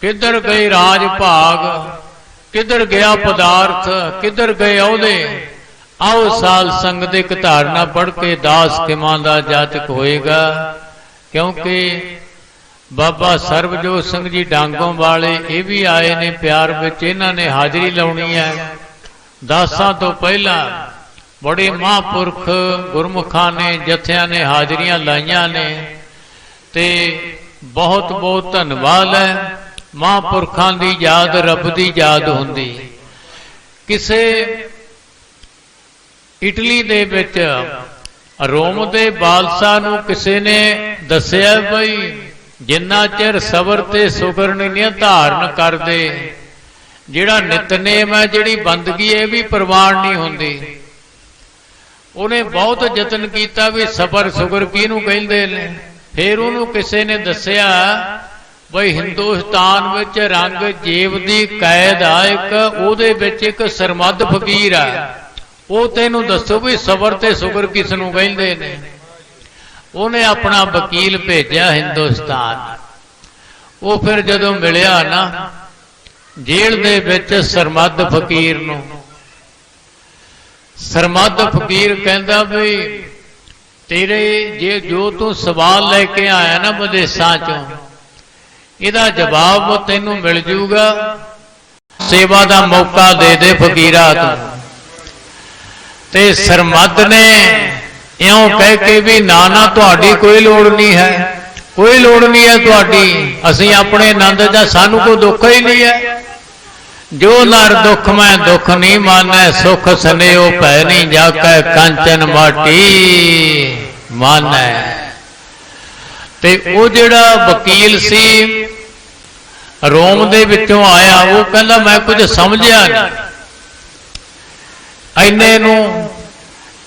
ਕਿੱਧਰ ਗਏ ਰਾਜ ਭਾਗ? ਕਿੱਧਰ ਗਿਆ ਪਦਾਰਥ? ਕਿੱਧਰ ਗਏ ਉਹਦੇ ਆਓ ਸਾਲ ਸੰਗਤ ਇੱਕ ਧਾਰਨਾ ਪੜ ਕੇ ਦਾਸ ਕਿਮਾਂ ਦਾ ਜਾਤਕ ਹੋਏਗਾ। ਕਿਉਂਕਿ ਬਾਬਾ ਸਰਬਜੋਤ ਸਿੰਘ ਜੀ ਡਾਂਗੋਂ ਵਾਲੇ ਇਹ ਵੀ ਆਏ ਨੇ ਪਿਆਰ ਵਿੱਚ, ਇਹਨਾਂ ਨੇ ਹਾਜ਼ਰੀ ਲਾਉਣੀ ਹੈ। ਦਾਸਾਂ ਤੋਂ ਪਹਿਲਾਂ ਬੜੇ ਮਹਾਂਪੁਰਖ ਗੁਰਮੁਖਾਂ ਨੇ, ਜਥਿਆਂ ਨੇ ਹਾਜ਼ਰੀਆਂ ਲਾਈਆਂ ਨੇ ਤੇ ਬਹੁਤ ਬਹੁਤ ਧੰਨਵਾਦ ਹੈ। ਮਹਾਂਪੁਰਖਾਂ ਦੀ ਯਾਦ, ਰੱਬ ਦੀ ਯਾਦ ਹੁੰਦੀ। ਕਿਸੇ ਇਟਲੀ ਦੇ ਵਿੱਚ ਰੋਮ ਦੇ ਬਾਦਸ਼ਾਹ ਨੂੰ ਕਿਸੇ ਨੇ ਦੱਸਿਆ ਬਈ, ਜਿੰਨਾ ਚਿਰ ਸਬਰ ਤੇ ਸ਼ੁਕਰ ਨਹੀਂ ਧਾਰਨ ਕਰਦੇ, ਜਿਹੜਾ ਨਿਤਨੇਮ ਹੈ, ਜਿਹੜੀ ਬੰਦਗੀ ਹੈ ਵੀ ਪ੍ਰਵਾਨ ਨਹੀਂ ਹੁੰਦੀ। ਉਹਨੇ ਬਹੁਤ ਯਤਨ ਕੀਤਾ ਵੀ ਸਬਰ ਸ਼ੁਕਰ ਕਿਹਨੂੰ ਕਹਿੰਦੇ ਨੇ? ਫਿਰ ਉਹਨੂੰ ਕਿਸੇ ਨੇ ਦੱਸਿਆ ਬਈ ਹਿੰਦੁਸਤਾਨ ਵਿੱਚ ਰੰਗ ਜੀਵ ਦੀ ਕੈਦ ਆ ਇੱਕ, ਉਹਦੇ ਵਿੱਚ ਇੱਕ ਸਰਮੱਧ ਫਕੀਰ ਆ। ਉਹ ਤੈਨੂੰ ਦੱਸੋ ਵੀ ਸਬਰ ਤੇ ਸ਼ੁਕਰ ਕਿਸ ਨੂੰ ਕਹਿੰਦੇ ਨੇ? ਉਹਨੇ ਆਪਣਾ ਵਕੀਲ ਭੇਜਿਆ ਹਿੰਦੁਸਤਾਨ। ਉਹ ਫਿਰ ਜਦੋਂ ਮਿਲਿਆ ਨਾ, ਜੇਲ੍ਹ ਦੇ ਵਿੱਚ ਸਰਮੱਧ ਫਕੀਰ ਨੂੰ। ਸਰਮੱਧ ਫਕੀਰ ਕਹਿੰਦਾ ਵੀ, ਤੇਰੇ ਜੇ ਜੋ ਤੂੰ ਸਵਾਲ ਲੈ ਕੇ ਆਇਆ ਨਾ ਵਿਦੇਸ਼ਾਂ ਚੋਂ ਇਹਦਾ ਜਵਾਬ ਤੈਨੂੰ ਮਿਲ ਜੂਗਾ। ਸੇਵਾ ਦਾ ਮੌਕਾ ਦੇ ਦੇ ਫਕੀਰਾ ਤੂੰ। ਤੇ ਸਰਮੱਧ ਨੇ ਇਉਂ ਕਹਿ ਕੇ ਵੀ, ਨਾ ਨਾ, ਤੁਹਾਡੀ ਕੋਈ ਲੋੜ ਨਹੀਂ ਹੈ। ਕੋਈ ਲੋੜ ਨਹੀਂ ਹੈ ਤੁਹਾਡੀ। ਅਸੀਂ ਆਪਣੇ ਆਨੰਦ ਦਾ ਸਾਨੂੰ ਕੋਈ ਦੁੱਖ ਹੀ ਨਹੀਂ ਹੈ। ਜੋ ਨਰ ਦੁੱਖ ਮੈਂ ਦੁੱਖ ਨਹੀਂ ਮਾਨੈ, ਸੁਖ ਸਨੇਓ ਭੈ ਨਹੀਂ ਜਾਕੈ, ਕੰਚਨ ਮਾਟੀ ਮਾਨੈ। ਤੇ ਉਹ ਜਿਹੜਾ ਵਕੀਲ ਸੀ, ਰੋਮ ਦੇ ਵਿੱਚੋਂ ਆਇਆ, ਉਹ ਕਹਿੰਦਾ, ਮੈਂ ਕੁਝ ਸਮਝਿਆ ਨਹੀਂ। ਐਨੇ ਨੂੰ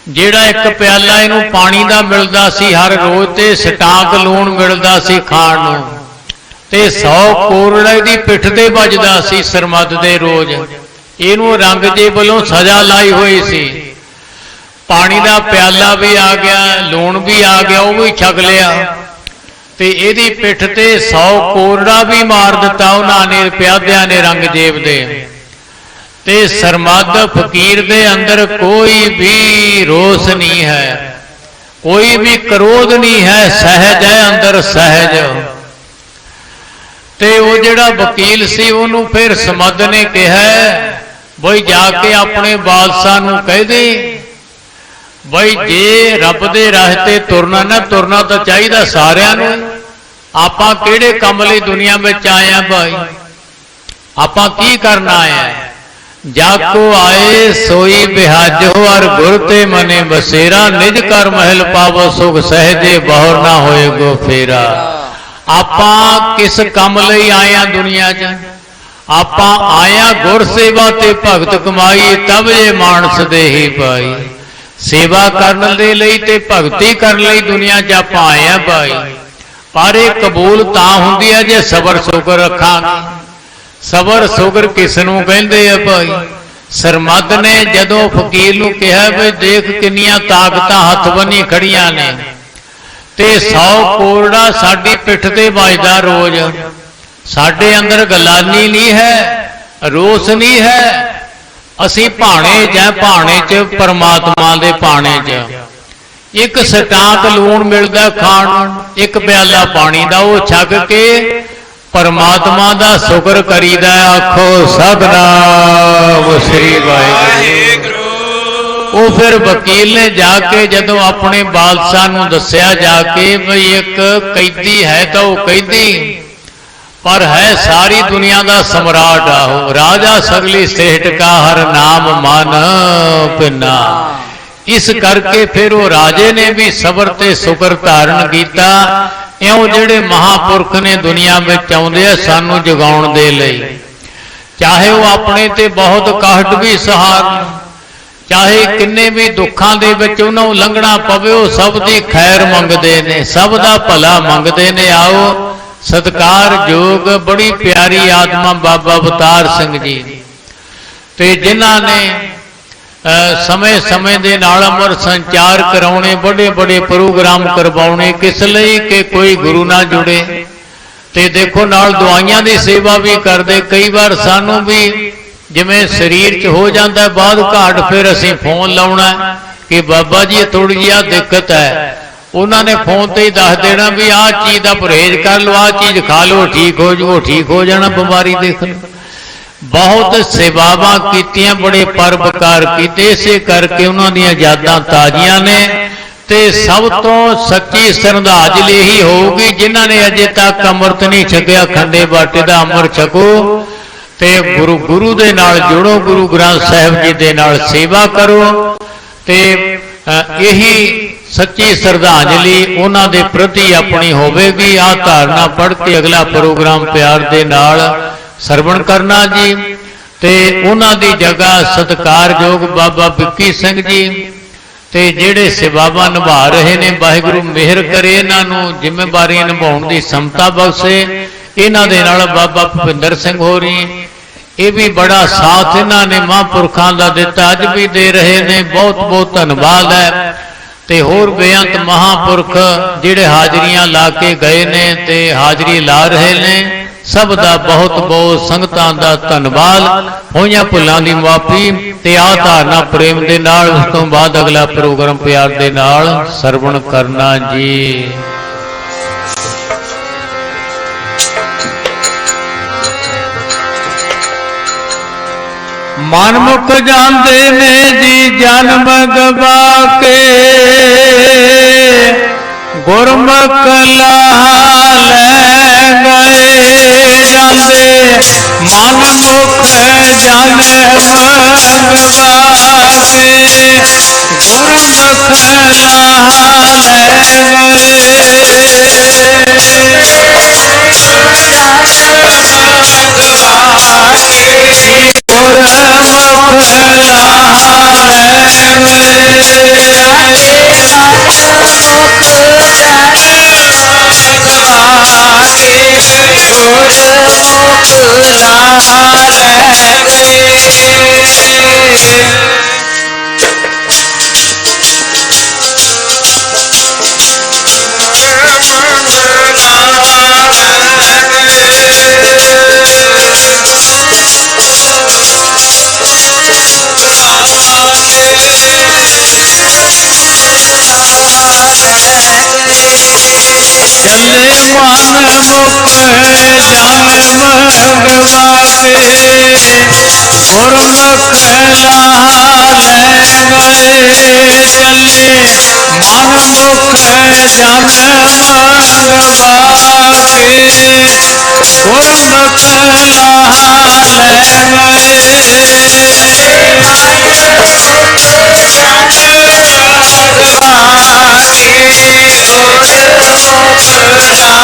ਜਿਹੜਾ ਇੱਕ ਪਿਆਲਾ ਇਹਨੂੰ ਪਾਣੀ ਦਾ ਮਿਲਦਾ ਸੀ, ਹਰ ਰੋਜ਼ ਤੇ ਸਟਾਕ ਲੂਣ ਮਿਲਦਾ ਸੀ ਖਾਣ ਨੂੰ। ਤੇ 100 ਕੋਰੜੇ ਦੀ ਪਿੱਠ ਤੇ ਵੱਜਦਾ ਸੀ ਸਰਮੱਦ ਦੇ ਰੋਜ਼। ਇਹਨੂੰ ਰੰਗ ਜੇ ਵੱਲੋਂ ਸਜ਼ਾ ਲਾਈ ਹੋਈ ਸੀ। ਪਾਣੀ ਦਾ ਪਿਆਲਾ ਵੀ ਆ ਗਿਆ, ਲੂਣ ਵੀ ਆ ਗਿਆ, ਉਹ ਵੀ ਛਕ ਲਿਆ। ਤੇ ਇਹਦੀ ਪਿੱਠ ਤੇ 100 ਕੋਰੜਾ ਵੀ ਮਾਰ ਦਿੱਤਾ ਉਹਨਾਂ ਨੇ, ਪਿਆਦਿਆਂ ਨੇ ਰੰਗ ਦੇ। ਤੇ ਸਰਮੱਦ ਫਕੀਰ ਦੇ ਅੰਦਰ ਕੋਈ ਵੀ ਰੋਸ ਨਹੀਂ ਹੈ, ਕੋਈ ਵੀ ਕਰੋਧ ਨਹੀਂ ਹੈ, ਸਹਿਜ ਹੈ ਅੰਦਰ ਸਹਿਜ। ਤੇ ਉਹ ਜਿਹੜਾ ਵਕੀਲ ਸੀ, ਉਹਨੂੰ ਫਿਰ ਸਮੱਦ ਨੇ ਕਿਹਾ, ਬਈ ਜਾ ਕੇ ਆਪਣੇ ਬਾਦਸ਼ਾਹ ਨੂੰ ਕਹਿ ਦੇ, ਬਈ ਜੇ ਰੱਬ ਦੇ ਰਾਹ ਤੇ ਤੁਰਨਾ ਨਾ, ਤੁਰਨਾ ਤਾਂ ਚਾਹੀਦਾ ਸਾਰਿਆਂ ਨੂੰ। ਆਪਾਂ ਕਿਹੜੇ ਕੰਮ ਲਈ ਦੁਨੀਆ ਵਿੱਚ ਆਏ ਆ ਭਾਈ? ਆਪਾਂ ਕੀ ਕਰਨਾ ਆਇਆ ਜਾਕੋ ਆਏ, ਸੋਈ ਬਿਹਾਜੋ ਅਰ ਗੁਰ ਤੇ ਮਨੇ ਬਸੇਰਾ, ਨਿਜ ਕਰ ਮਹਿਲ ਪਾਵੋ, ਸੁਖ ਸਹਜੇ ਬਹੁਰ ਨਾ ਹੋਏ ਗੋ ਫੇਰਾ। ਆਪਾਂ ਕਿਸ ਕੰਮ ਲਈ ਆਏ ਆ ਦੁਨੀਆ 'ਚ? ਆਪਾਂ ਆਇਆ ਗੁਰ ਸੇਵਾ ਤੇ ਭਗਤ ਕਮਾਈ ਤਬ ਜੇ ਮਾਨਸ ਦੇ ਹੀ ਪਾਈ ਸੇਵਾ ਕਰਨ ਦੇ ਲਈ ਤੇ ਭਗਤੀ ਕਰਨ ਲਈ ਦੁਨੀਆ 'ਚ ਆਪਾਂ ਆਏ ਆ ਭਾਈ। ਪਰ ਇਹ ਕਬੂਲ ਤਾਂ ਹੁੰਦੀ ਹੈ ਜੇ ਸਬਰ ਸ਼ੁਕਰ ਰੱਖਾਂਗੇ ਸਬਰ ਸ਼ੁਕਰ ਕਿਸ ਨੂੰ ਕਹਿੰਦੇ ਆ ਭਾਈ? ਸਰਮੱਦ ਨੇ ਜਦੋਂ ਫਕੀਰ ਨੂੰ ਕਿਹਾ ਵੀ ਦੇਖ ਕਿੰਨੀਆਂ ਤਾਕਤਾਂ ਹੱਥ ਬੰਨੀ ਖੜੀਆਂ ਨੇ। ਤੇ 100 ਕੋਰੜਾ ਸਾਡੀ ਪਿੱਠ ਤੇ ਵੱਜਦਾ ਰੋਜ਼। ਸਾਡੇ ਅੰਦਰ ਗਲਾਨੀ ਨਹੀਂ ਹੈ ਰੋਸ ਨਹੀਂ ਹੈ। ਅਸੀਂ ਭਾਣੇ ਜਾਂ ਭਾਣੇ 'ਚ ਪਰਮਾਤਮਾ ਦੇ ਭਾਣੇ 'ਚ। ਇੱਕ ਸਟਾਕ ਲੂਣ ਮਿਲਦਾ ਖਾਣ, ਇੱਕ ਪਿਆਲਾ ਪਾਣੀ ਦਾ ਉਹ ਛੱਕ ਕੇ ਪਰਮਾਤਮਾ ਦਾ ਸ਼ੁਕਰ ਕਰੀਦਾ ਆਖੋ ਸਤਨਾਮ, ਸ੍ਰੀ ਵਾਹਿਗੁਰੂ। ਉਹ ਫਿਰ ਵਕੀਲ ਨੇ ਜਾ ਕੇ ਜਦੋਂ ਆਪਣੇ ਬਾਦਸ਼ਾਹ ਨੂੰ ਦੱਸਿਆ ਜਾ ਕੇ ਵੀ ਇੱਕ ਕੈਦੀ ਹੈ ਤਾਂ ਉਹ ਕੈਦੀ, ਪਰ ਹੈ ਸਾਰੀ ਦੁਨੀਆ ਦਾ ਸਮਰਾਟ ਆ ਉਹ ਰਾਜਾ ਸਗਲੀ ਸੇਠ ਕਾ ਹਰ ਨਾਮ ਮਨ ਪਿਨਾ। ਇਸ ਕਰਕੇ ਫਿਰ ਉਹ ਰਾਜੇ ਨੇ ਵੀ ਸਬਰ ਤੇ ਸ਼ੁਕਰ ਧਾਰਨ ਕੀਤਾ। ਇਉਂ ਜਿਹੜੇ ਮਹਾਪੁਰਖ ਨੇ ਦੁਨੀਆ ਵਿੱਚ ਆਉਂਦੇ ਆ ਸਾਨੂੰ ਜਗਾਉਣ ਦੇ ਲਈ। ਚਾਹੇ ਉਹ ਆਪਣੇ ਤੇ ਬਹੁਤ ਕਾਹਟ ਵੀ ਸਹਾਰਨ ਚਾਹੇ ਕਿੰਨੇ ਵੀ ਦੁੱਖਾਂ ਦੇ ਵਿੱਚ ਉਹਨਾਂ ਨੂੰ ਲੰਘਣਾ ਪਵੇ, ਉਹ ਸਭ ਦੀ ਖੈਰ ਮੰਗਦੇ ਨੇ, ਸਭ ਦਾ ਭਲਾ ਮੰਗਦੇ ਨੇ। ਆਓ, ਸਤਕਾਰ ਜੋਗ, ਬੜੀ ਪਿਆਰੀ ਆਤਮਾ ਬਾਬਾ ਅਵਤਾਰ ਸਿੰਘ ਜੀ। ਤੇ ਜਿਨ੍ਹਾਂ ਨੇ ਸਮੇਂ ਸਮੇਂ ਦੇ ਨਾਲ ਅਮਰ ਸੰਚਾਰ ਕਰਾਉਣੇ ਬੜੇ ਬੜੇ ਪ੍ਰੋਗਰਾਮ ਕਰਵਾਉਣੇ, ਕਿਸ ਲਈ ਕਿ ਕੋਈ ਗੁਰੂ ਨਾਲ ਜੁੜੇ। ਤੇ ਦੇਖੋ, ਨਾਲ ਦਵਾਈਆਂ ਦੀ ਸੇਵਾ ਵੀ ਕਰਦੇ। ਕਈ ਵਾਰ ਸਾਨੂੰ ਵੀ ਜਿਵੇਂ ਸਰੀਰ 'ਚ ਹੋ ਜਾਂਦਾ, ਬਾਅਦ ਘਾਟ ਫਿਰ ਅਸੀਂ ਫੋਨ ਲਾਉਣਾ ਕਿ ਬਾਬਾ ਜੀ ਥੋੜੀ ਜਿਹੀ ਦਿੱਕਤ ਹੈ। ਉਹਨਾਂ ਨੇ ਫੋਨ ਤੇ ਹੀ ਦੱਸ ਦੇਣਾ ਵੀ ਆਹ ਚੀਜ਼ ਦਾ ਪਰਹੇਜ਼ ਕਰ ਲਓ, ਆਹ ਚੀਜ਼ ਖਾ ਲਓ ਠੀਕ ਹੋ ਜਾਊ ਠੀਕ ਹੋ ਜਾਣਾ ਬਿਮਾਰੀ ਦੇਖ ਲਓ ਬਹੁਤ ਸੇਵਾਵਾਂ ਕੀਤੀਆਂ, ਬੜੇ ਪਰਬਕਾਰ ਕੀਤੇ। ਇਸੇ ਕਰਕੇ ਉਹਨਾਂ ਦੀਆਂ ਯਾਦਾਂ ਤਾਜ਼ੀਆਂ ਨੇ ਤੇ ਸਭ ਤੋਂ ਸੱਚੀ ਸ਼ਰਧਾਂਜਲੀ ਹੀ ਹੋਊਗੀ, ਜਿਨ੍ਹਾਂ ਨੇ ਅਜੇ ਤੱਕ ਅੰਮ੍ਰਿਤ ਨਹੀਂ ਛਕਿਆ, ਖੰਡੇ ਬਾਟੇ ਦਾ ਅੰਮ੍ਰਿਤ ਛਕੋ ਤੇ ਗੁਰੂ ਗੁਰੂ ਦੇ ਨਾਲ ਜੁੜੋ, ਗੁਰੂ ਗ੍ਰੰਥ ਸਾਹਿਬ ਜੀ ਦੇ ਨਾਲ ਸੇਵਾ ਕਰੋ ਤੇ ਇਹੀ ਸੱਚੀ ਸ਼ਰਧਾਂਜਲੀ ਉਹਨਾਂ ਦੇ ਪ੍ਰਤੀ ਆਪਣੀ ਹੋਵੇਗੀ। ਆ ਧਾਰਨਾ ਪੜ੍ਹ ਕੇ ਅਗਲਾ ਪ੍ਰੋਗਰਾਮ ਪਿਆਰ ਦੇ ਨਾਲ ਸਰਵਣ ਕਰਨਾ ਜੀ ਤੇ ਉਹਨਾਂ ਦੀ ਜਗ੍ਹਾ ਸਤਿਕਾਰਯੋਗ ਬਾਬਾ ਵਿੱਕੀ ਸਿੰਘ ਜੀ ਤੇ ਜਿਹੜੇ ਸੇਵਾਵਾਂ ਨਿਭਾ ਰਹੇ ਨੇ, ਵਾਹਿਗੁਰੂ ਮਿਹਰ ਕਰੇ ਇਹਨਾਂ ਨੂੰ, ਜ਼ਿੰਮੇਵਾਰੀਆਂ ਨਿਭਾਉਣ ਦੀ ਸਮਤਾ ਬਖਸ਼ੇ। ਇਹਨਾਂ ਦੇ ਨਾਲ ਬਾਬਾ ਭੁਪਿੰਦਰ ਸਿੰਘ ਹੋਰੀ, ਇਹ ਵੀ ਬੜਾ ਸਾਥ ਇਹਨਾਂ ਨੇ ਮਹਾਂਪੁਰਖਾਂ ਦਾ ਦਿੱਤਾ, ਅੱਜ ਵੀ ਦੇ ਰਹੇ ਨੇ ਬਹੁਤ ਬਹੁਤ ਧੰਨਵਾਦ ਹੈ। ਤੇ ਹੋਰ ਬੇਅੰਤ ਮਹਾਂਪੁਰਖ ਜਿਹੜੇ ਹਾਜ਼ਰੀਆਂ ਲਾ ਕੇ ਗਏ ਨੇ ਤੇ ਹਾਜ਼ਰੀ ਲਾ ਰਹੇ ਨੇ ਸਭ ਦਾ ਬਹੁਤ ਬਹੁਤ ਸੰਗਤਾਂ ਦਾ ਧੰਨਵਾਦ। ਹੋਈਆਂ ਭੁੱਲਾਂ ਦੀ ਮਾਫੀ ਤੇ ਆ ਧਾਰਨਾ ਪ੍ਰੇਮ ਦੇ ਨਾਲ ਉਸ ਤੋਂ ਬਾਅਦ ਅਗਲਾ ਪ੍ਰੋਗਰਾਮ ਪਿਆਰ ਦੇ ਨਾਲ ਸਰਵਣ ਕਰਨਾ ਜੀ। ਮਨਮੁਖ ਜਾਂਦੇ ਨੇ ਜੀ ਜਨਮ ਗਵਾ ਕੇ। ਗੁਰਮੁਖ ਲਾਹ ਲੈ ਗਏ। ਜਾਂਦੇ ਮਨਮੁਖ ਜਨਮ ਗਵਾ ਕੇ ਗੁਰਮੁਖ ਲਾ ਚੱਲੇ ਮਨ ਮੁਖ ਜਨਮ ਗਵਾ ਕੇ ਗੁਰਮੁਖ ਲਾ ਲੈ ਗਏ ਚੱਲੇ। ਮਨ ਮੁਖ ਜਨਮ ਗਵਾ ਕੇ ਗੁਰਮੁਖ ਲਾ